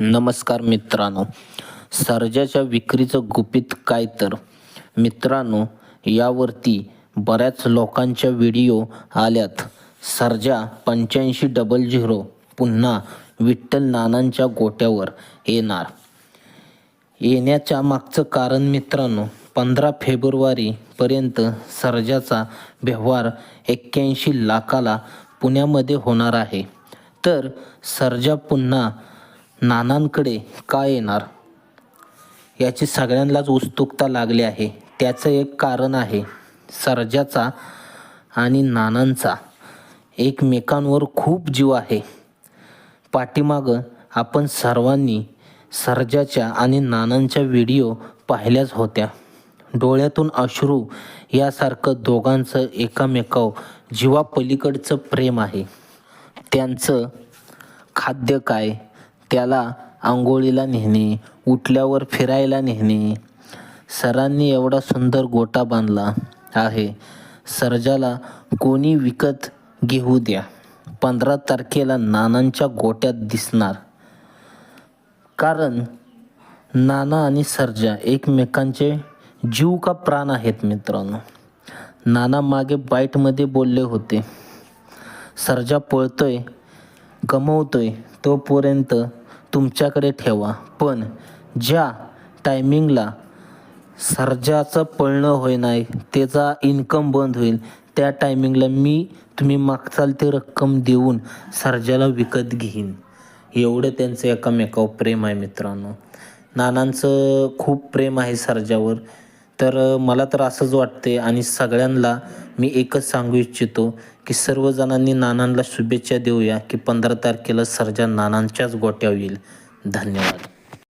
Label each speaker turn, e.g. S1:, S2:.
S1: नमस्कार मित्रांनो. सर्जाच्या विक्रीचं गुपित काय तर? मित्रांनो यावरती बऱ्याच लोकांच्या व्हिडिओ आल्यात. सर्जा पंच्याऐंशी डबल झिरो पुन्हा विठ्ठल नानांच्या गोट्यावर येणार. येण्याच्या मागचं कारण मित्रांनो पंधरा फेब्रुवारीपर्यंत सर्जाचा व्यवहार एक्क्याऐंशी लाखाला पुण्यामध्ये होणार आहे. तर सर्जा पुन्हा नानांकडे का येणार? याची सगळ्यांनाच उत्सुकता लागली आहे. त्याचं एक कारण आहे सर्जाचा आणि नानांचा. एकमेकांवर खूप जीव आहे. पाठीमागं आपण सर्वांनी सर्जाच्या आणि नानांच्या व्हिडिओ पाहिल्याच होत्या. डोळ्यातून अश्रू यासारखं दोघांचं एकामेकाव जीवापलीकडचं प्रेम आहे. त्यांचं खाद्य काय? त्याला आंघोळीला नेणे उठल्यावर फिरायला नेणे सरांनी एवढा सुंदर गोटा बांधला आहे. सर्जाला कोणी विकत घेऊ द्या. पंधरा तारखेला नानांच्या गोट्यात दिसणार. कारण नाना आणि सर्जा एकमेकांचे जीव का प्राण आहेत मित्रांनो? नाना मागे बाईटमध्ये बोलले होते. सर्जा पळतोय गमवतोय तोपर्यंत तुमच्याकडे ठेवा. पण ज्या टायमिंगला सर्जाचं पळणं होय नाही त्याचा इन्कम बंद होईल त्या टायमिंगला मी तुम्ही मागचाल ते रक्कम देऊन सर्जाला विकत घेईन. एवढं त्यांचं एकामेकावर प्रेम आहे मित्रांनो. नानांचं खूप प्रेम आहे सर्जावर. तर मला तर असंच वाटते आणि सगळ्यांना मी एकच सांगू इच्छितो की सर्वजणांनी नानांना शुभेच्छा देऊया की पंधरा तारखेला सर्जा नानांच्याच गोट्या येईल. धन्यवाद.